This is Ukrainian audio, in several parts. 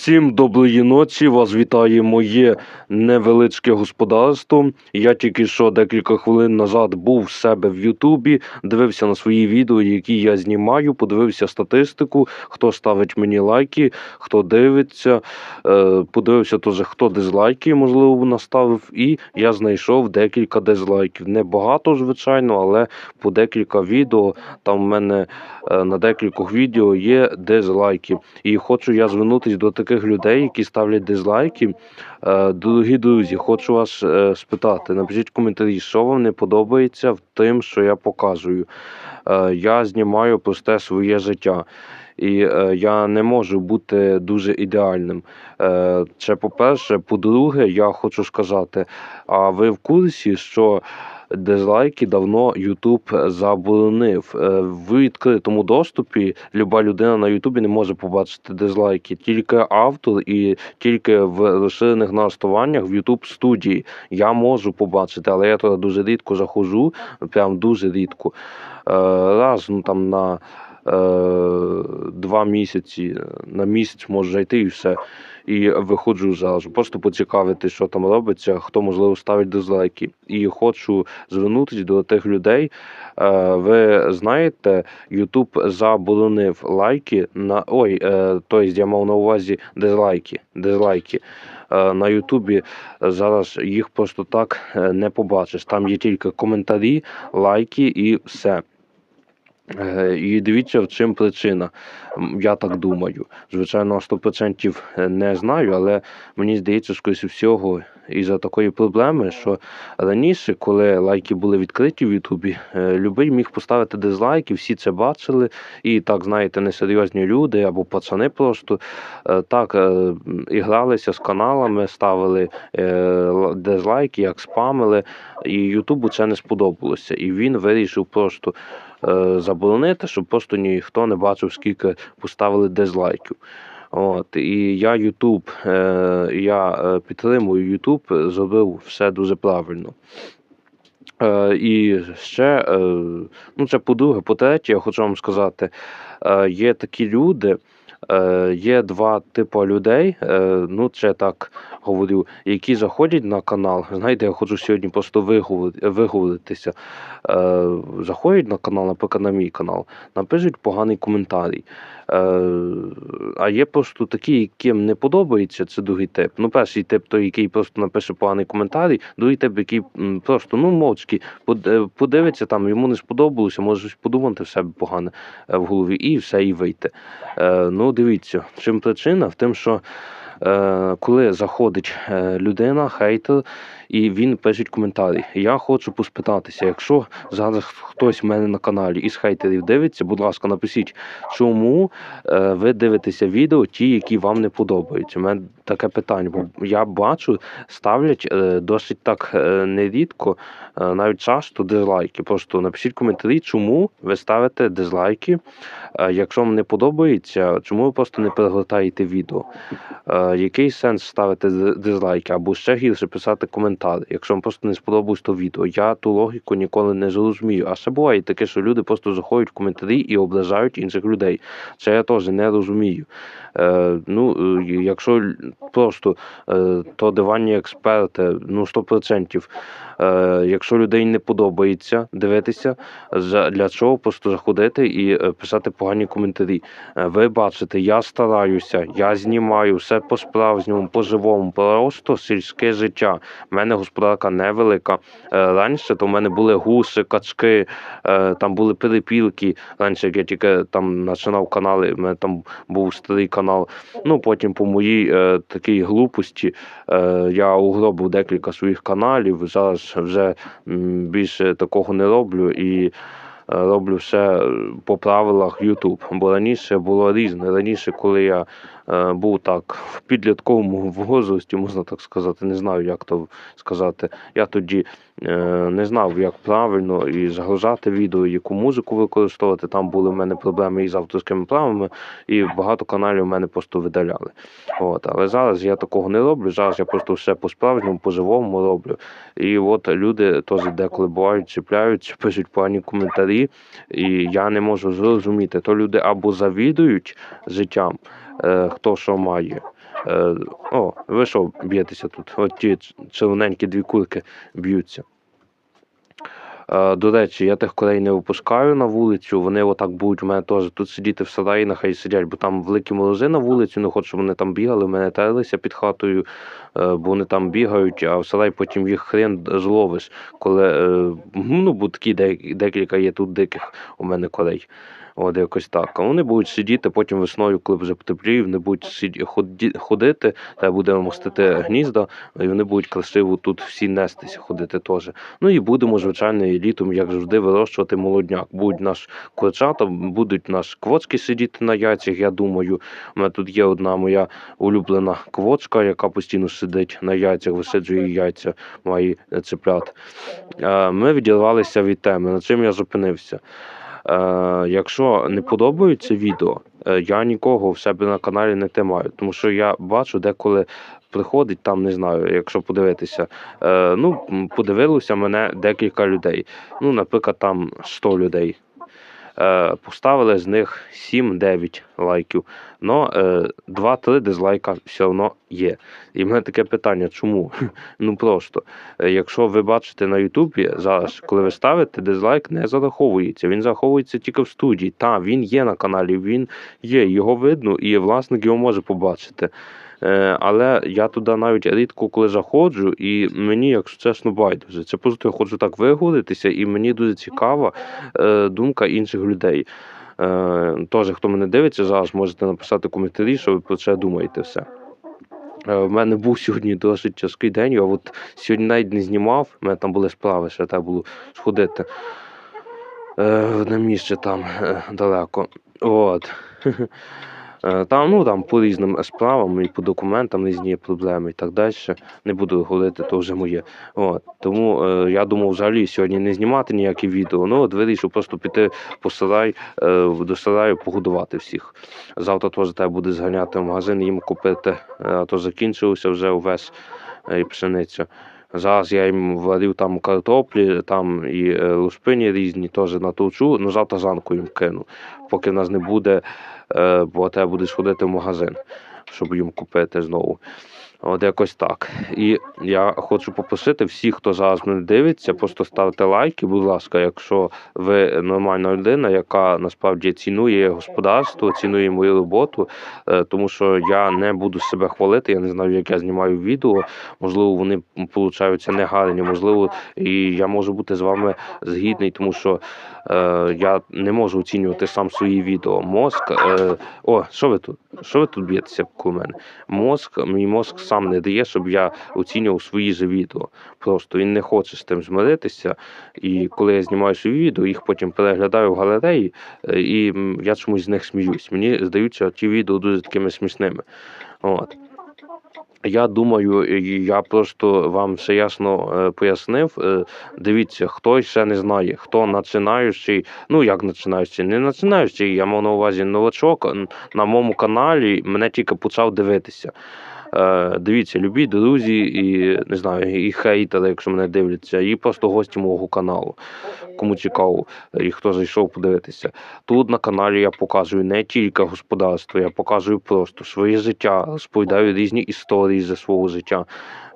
Всім доброї ночі. Вас вітає моє невеличке господарство. Я тільки що декілька хвилин назад був в себе в Ютубі, дивився на свої відео, які я знімаю, подивився статистику, хто ставить мені лайки, хто дивиться. Е, Подивився теж, хто дизлайки, можливо, наставив. І я знайшов декілька дизлайків. Не багато, звичайно, але по декілька відео. Там в мене е, на декількох відео є дизлайки. І хочу я звернутися до таких людей, які ставлять дизлайки. Е, Дорогі друзі, хочу вас е, спитати. Напишіть коментарі, що вам не подобається в тим, що я показую. Е, Я знімаю просте своє життя. І е, я не можу бути дуже ідеальним. Е, це по-перше. По-друге, я хочу сказати: а ви в курсі, що дизлайки давно Ютуб заборонив. Е, В відкритому доступі люба людина на Ютубі не може побачити дизлайки. Тільки автор і тільки в розширених налаштуваннях в Ютуб студії я можу побачити, але я туди дуже рідко заходжу, прям дуже рідко. Е, Раз ну там на два місяці, на місяць можу зайти і все. І виходжу зразу. Просто поцікавити, що там робиться, хто можливо ставить дизлайки. І хочу звернутися до тих людей. Е, Ви знаєте, YouTube заборонив лайки на ой, е, тобто я мав на увазі дизлайки. Дизлайки. Е, На Ютубі зараз їх просто так е, не побачиш. Там є тільки коментарі, лайки і все. Е, І дивіться, в чим причина. Я так думаю. Звичайно, 100% не знаю, але мені здається, скоріше всього, із-за такої проблеми, що раніше, коли лайки були відкриті в Ютубі, е, любий міг поставити дизлайки, всі це бачили. І так, знаєте, несерйозні люди або пацани просто е, так е, і гралися з каналами, ставили е, дизлайки, як спамили. І Ютубу це не сподобалося. І він вирішив просто е, заборонити, щоб просто ніхто не бачив, скільки поставили дизлайків. От, і я Ютуб, е, я е, підтримую Ютуб, е, зробив все дуже правильно. Е, і ще, е, ну це по-друге, по-третє, я хочу вам сказати, е, є такі люди, е, є два типи людей, е, ну це так говорю, які заходять на канал. Знаєте, я хочу сьогодні просто виговоритися. Е, заходять на канал, наприклад, на мій канал, напишуть поганий коментарій. Е, а є просто такі, яким не подобається, це другий тип. Ну, перший тип, той, який просто напише поганий коментарій, другий тип, який просто ну мовчки е, подивиться там, йому не сподобалося, може подумати в себе погане е, в голові, і все, і вийти. Е, ну, дивіться, чим причина? В тим, що коли заходить е, людина, хейтер, і він пише коментарі. Я хочу поспитатися, якщо зараз хтось в мене на каналі із хейтерів дивиться, будь ласка, напишіть, чому е, ви дивитеся відео, ті, які вам не подобаються. У мене таке питання, бо я бачу, ставлять е, досить так е, нерідко, е, навіть часто дизлайки. Просто напишіть коментарі, чому ви ставите дизлайки. Е, якщо вам не подобається, чому ви просто не перегортаєте відео? Який сенс ставити дизлайки або ще гірше писати коментар, якщо вам просто не сподобалось то відео. Я ту логіку ніколи не зрозумію. А ще буває таке, що люди просто заходять в коментарі і ображають інших людей. Це я теж не розумію. Е, ну, е, якщо просто е, то диванні експерти, ну 100%. Е, якщо людей не подобається дивитися, для чого просто заходити і е, писати погані коментарі. Е, Ви бачите, я стараюся, я знімаю все по-справжньому, по-живому, просто сільське життя. У мене господарка невелика. Е, Раніше то в мене були гуси, качки, е, там були перепілки. Раніше, як я тільки там починав канали, в мене там був старий канал. Ну потім по моїй е, такій глупості я угробив декілька своїх каналів. Зараз вже більше такого не роблю і роблю все по правилах YouTube. Бо раніше було різне. Раніше, коли я був так в підлітковому возрасті, можна так сказати, не знаю, як то сказати. Я тоді е, не знав, як правильно і загружати відео, яку музику використовувати. Там були в мене проблеми із авторськими правами, і багато каналів в мене просто видаляли. От, але зараз я такого не роблю. Зараз я просто все по-справжньому, по-живому роблю. І от люди теж деколи бувають, чіпляються, пишуть погані коментарі, і я не можу зрозуміти, то люди або завідують життям, е, хто що має. Е, о, ви що б'єтеся тут? От ті червоненькі дві курки б'ються. Е, до речі, я тих курей не випускаю на вулицю. Вони отак будуть у мене теж тут сидіти в сараї, нехай сидять, бо там великі морози на вулицю, не хочу, щоб вони там бігали, мене терлися під хатою, е, бо вони там бігають, а в сарай потім їх хрен зловиш. Коли, е, ну, бо такі декілька є тут диких у мене курей. От якось так. А вони будуть сидіти потім весною, коли вже потепліє, вони будуть сиді, ході, ходити, та буде мостити гнізда, і вони будуть красиво тут всі нестися, ходити теж. Ну і будемо, звичайно, і літом, як завжди, вирощувати молодняк. Будуть наш курчата, будуть наш квочки сидіти на яйцях, я думаю. У мене тут є одна моя улюблена квочка, яка постійно сидить на яйцях, висиджує яйця, має цеплят. Е, Ми відірвалися від теми. На чим я зупинився? Е, якщо не подобається відео, е, я нікого в себе на каналі не тримаю, тому що я бачу, деколи приходить там, не знаю, якщо подивитися. Е, ну, подивилося мене декілька людей. Ну, наприклад, там 100 людей. Е, поставили з них 7-9 лайків. Но е, 2-3 дизлайка все одно є. І в мене таке питання, чому? Ну просто, е, якщо ви бачите на Ютубі зараз, коли ви ставите, дизлайк не зараховується. Він зараховується тільки в студії. Та, він є на каналі, він є, його видно, і власник його може побачити. Е, але я туди навіть рідко коли заходжу, і мені, якщо чесно, байдуже. Це просто я хочу так вигулитися, і мені дуже цікава е, думка інших людей. Е, Теж, хто мене дивиться зараз, можете написати коментарі, що ви про це думаєте все. В мене був сьогодні досить тяжкий день, я от сьогодні навіть не знімав, у мене там були справи, ще треба було сходити одне місце там далеко. От. Е, Там, ну, там по різним справам і по документам різні проблеми і так далі. Не буду говорити, то вже моє. От. Тому е, я думав взагалі сьогодні не знімати ніякі відео. Ну, от вирішив просто піти по сарай, е, до сараю погодувати всіх. Завтра теж треба буде зганяти в магазин, їм купити, е, а то закінчилося вже увесь е, і пшениця. Зараз я їм варив там картоплі, там і е, лушпині різні теж натовчу, ну завтра зранку їм кину, поки в нас не буде, е, бо треба буде сходити в магазин, щоб їм купити знову. От якось так. І я хочу попросити всіх, хто зараз мене дивиться, просто ставте лайки, будь ласка, якщо ви нормальна людина, яка насправді цінує господарство, цінує мою роботу, е, тому що я не буду себе хвалити, я не знаю, як я знімаю відео. Можливо, вони получаються негарні, можливо, і я можу бути з вами згідний, тому що е, я не можу оцінювати сам свої відео. Мозк, е, о, що ви тут? Що ви тут б'єтеся коло мене? Мозк, мій мозк сам не дає, щоб я оцінював свої же відео. Просто він не хоче з тим змиритися. І коли я знімаю свої відео, їх потім переглядаю в галереї, е, і я чомусь з них сміюсь. Мені здаються ті відео дуже такими смішними. От. Я думаю, я просто вам все ясно е, пояснив. Е, Дивіться, хто ще не знає, хто починаючий, ну як починаючий, не починаючий, я мав на увазі новачок на моєму каналі мене тільки почав дивитися. Е, Дивіться, любі друзі, і не знаю, і хейтери, якщо мене дивляться, і просто гості мого каналу. Кому цікаво, і хто зайшов подивитися. Тут на каналі я показую не тільки господарство, я показую просто своє життя, розповідаю різні історії за свого життя.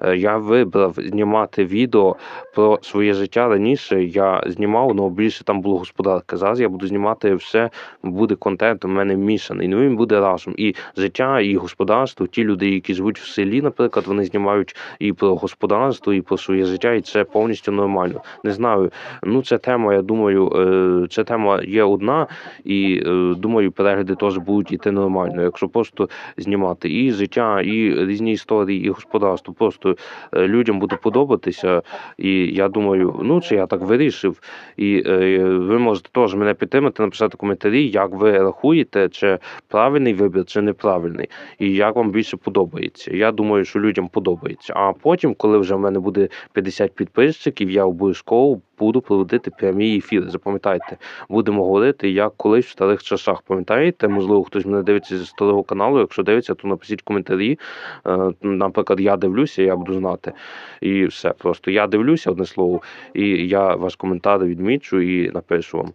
Е, Я вибрав знімати відео про своє життя. Раніше я знімав, але більше там було господарка. Зараз я буду знімати все, буде контент у мене мішаний. Ну він буде разом. І життя, і господарство. Ті люди, які живуть в селі, наприклад, вони знімають і про господарство, і про своє життя, і це повністю нормально. Не знаю. Ну, це тема, я думаю, е, ця тема є одна, і е, думаю, перегляди теж будуть іти нормально. Якщо просто знімати і життя, і різні історії, і господарство, просто е, людям буде подобатися. І я думаю, ну чи я так вирішив. І е, ви можете теж мене підтримати, написати коментарі, як ви рахуєте, чи правильний вибір, чи неправильний, і як вам більше подобається. Я думаю, що людям подобається. А потім, коли вже в мене буде 50 підписчиків, я обов'язково буду проводити прямі ефіри. Запам'ятайте, будемо говорити, як колись в старих часах. Пам'ятаєте? Можливо, хтось мене дивиться зі старого каналу. Якщо дивиться, то напишіть коментарі. Е, Наприклад, я дивлюся, я буду знати. І все. Просто я дивлюся одне слово, і я ваш коментар відмічу і напишу вам.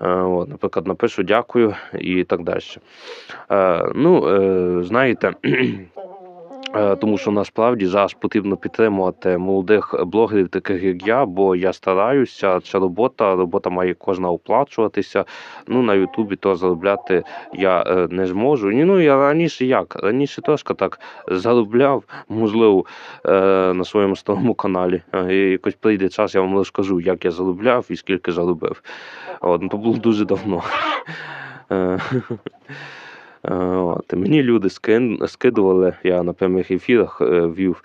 Е, От, наприклад, напишу дякую і так далі. Е, ну, знаєте, Тому що насправді зараз потрібно підтримувати молодих блогерів, таких як я, бо я стараюся. Це робота, робота має кожна оплачуватися. Ну на Ютубі то заробляти я е, не зможу. Ні, ну я раніше як? Раніше трошки так заробляв, можливо, е, на своєму старому каналі. Е, і Якось прийде час, я вам розкажу, як я заробляв і скільки заробив. От, ну, то було дуже давно. Е, От. Мені люди скидували, я на прямих ефірах е, вів.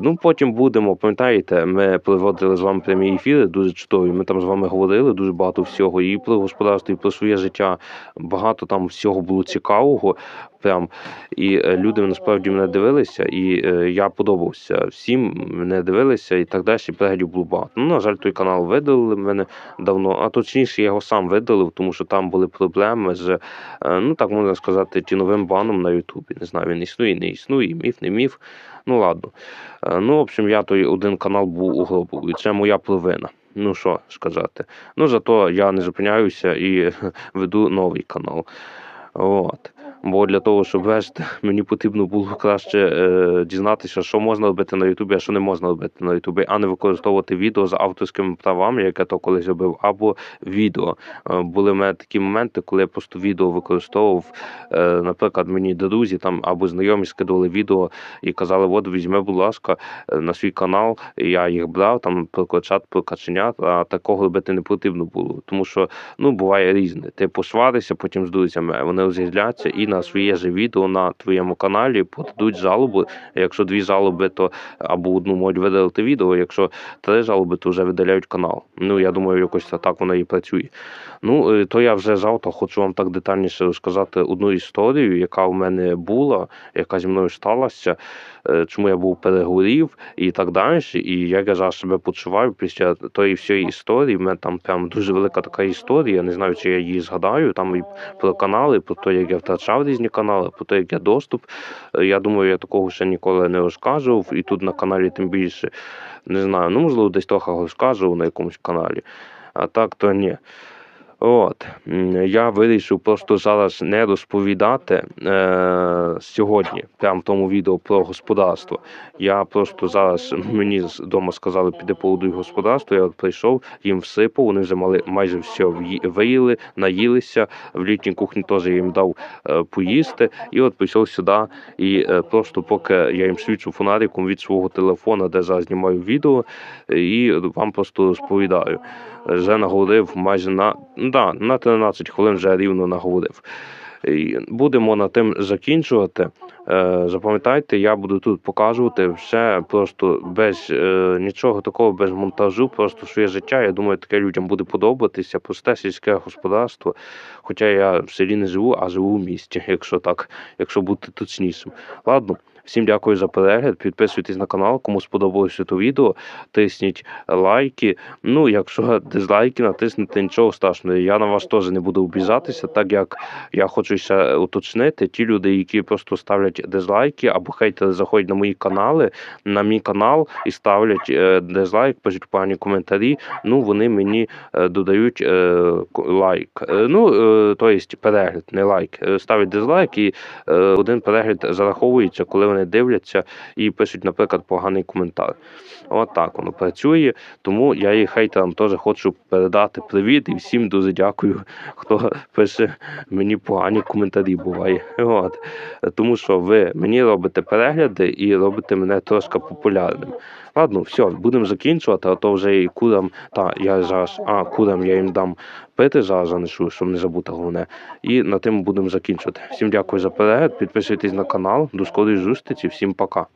Ну, потім будемо, пам'ятаєте, ми проводили з вами прямі ефіри дуже чудові. Ми там з вами говорили дуже багато всього і про господарство, і про своє життя. Багато там всього було цікавого. Прям. І е, люди насправді мене дивилися, і е, я подобався всім, мене дивилися і так далі. Переглядів було багато. Ну, на жаль, той канал видалили мене давно, а точніше, я його сам видалив, тому що там були проблеми з, е, ну так можна сказати, тіновим баном на Ютубі. Не знаю, він існує, не існує, міф, не міф. Ну ладно. Е, Ну, в общем, я той один канал був угробив, і це моя провина. Ну що сказати. Ну, зато я не зупиняюся і веду новий канал. От. Бо для того, щоб вести, мені потрібно було краще е, дізнатися, що можна робити на Ютубі, а що не можна робити на Ютубі, а не використовувати відео з авторськими правами, як я то колись робив, або відео. Е, були в мене такі моменти, коли я просто відео використовував. Е, наприклад, мені друзі там або знайомі скидували відео і казали, от візьми, будь ласка, е, на свій канал. Я їх брав, там про каченят, а такого робити не потрібно було. Тому що ну буває різне. Ти посваришся потім з друзями, вони роз'їздляться і на своє же відео на твоєму каналі подадуть жалобу. Якщо дві жалоби, то або одну можуть видалити відео. Якщо три жалоби, то вже видаляють канал. Ну я думаю, якось так воно і працює. Ну е, то я вже завтра хочу вам так детальніше розказати одну історію, яка в мене була, яка зі мною сталася, е, чому я був перегорів і так далі. І як я зараз себе почуваю після тої всієї історії. В мене там прям дуже велика така історія. Не знаю, чи я її згадаю. Там і про канали, про те, як я втрачав різні канали, по те, як я доступ. Е, Я думаю, я такого ще ніколи не розказував, і тут на каналі тим більше не знаю. Ну, можливо, десь трохи розказував на якомусь каналі. А так то ні. От я вирішив просто зараз не розповідати е, сьогодні, прямо в тому відео про господарство. Я просто зараз мені вдома сказали, піди поводуй господарство. Я от прийшов, їм всипав. Вони вже мали майже все виїли, наїлися. В літній кухні теж їм дав е, поїсти. І от прийшов сюди. І е, просто поки я їм свічу фонариком від свого телефона, де зараз знімаю відео, і вам просто розповідаю. Вже наговорив майже на, ну да, на 13 хвилин вже рівно наговорив. І Будемо на тим закінчувати. Е, Запам'ятайте, я буду тут показувати все просто без е, нічого такого, без монтажу, просто своє життя. Я думаю, таке людям буде подобатися. Просте сільське господарство. Хоча я в селі не живу, а живу в місті, якщо так, якщо бути точнішим. Ладно, всім дякую за перегляд. Підписуйтесь на канал, кому сподобалося це відео. Тисніть лайки. Ну, якщо дизлайки натиснете, нічого страшного. Я на вас теж не буду обіжатися, так як я хочу ще уточнити. Ті люди, які просто ставлять дизлайки або хейтери заходять на мої канали, на мій канал і ставлять е, дизлайк, пишуть погані коментарі. Ну, вони мені е, додають е, лайк. Ну, то є перегляд, не лайк. Ставлять дизлайк і один перегляд зараховується, коли вони дивляться і пишуть, наприклад, поганий коментар. От так воно працює. Тому я і хейтерам теж хочу передати привіт і всім дуже дякую, хто пише мені погані коментарі буває. От. Тому що ви мені робите перегляди і робите мене трошки популярним. Ладно, все, будемо закінчувати, а то вже і курам, та я зараз, а курам я їм дам пити зараз занесу, щоб не забути головне. І на тим будемо закінчувати. Всім дякую за перегляд, підписуйтесь на канал, до скорої зустрічі, всім пока.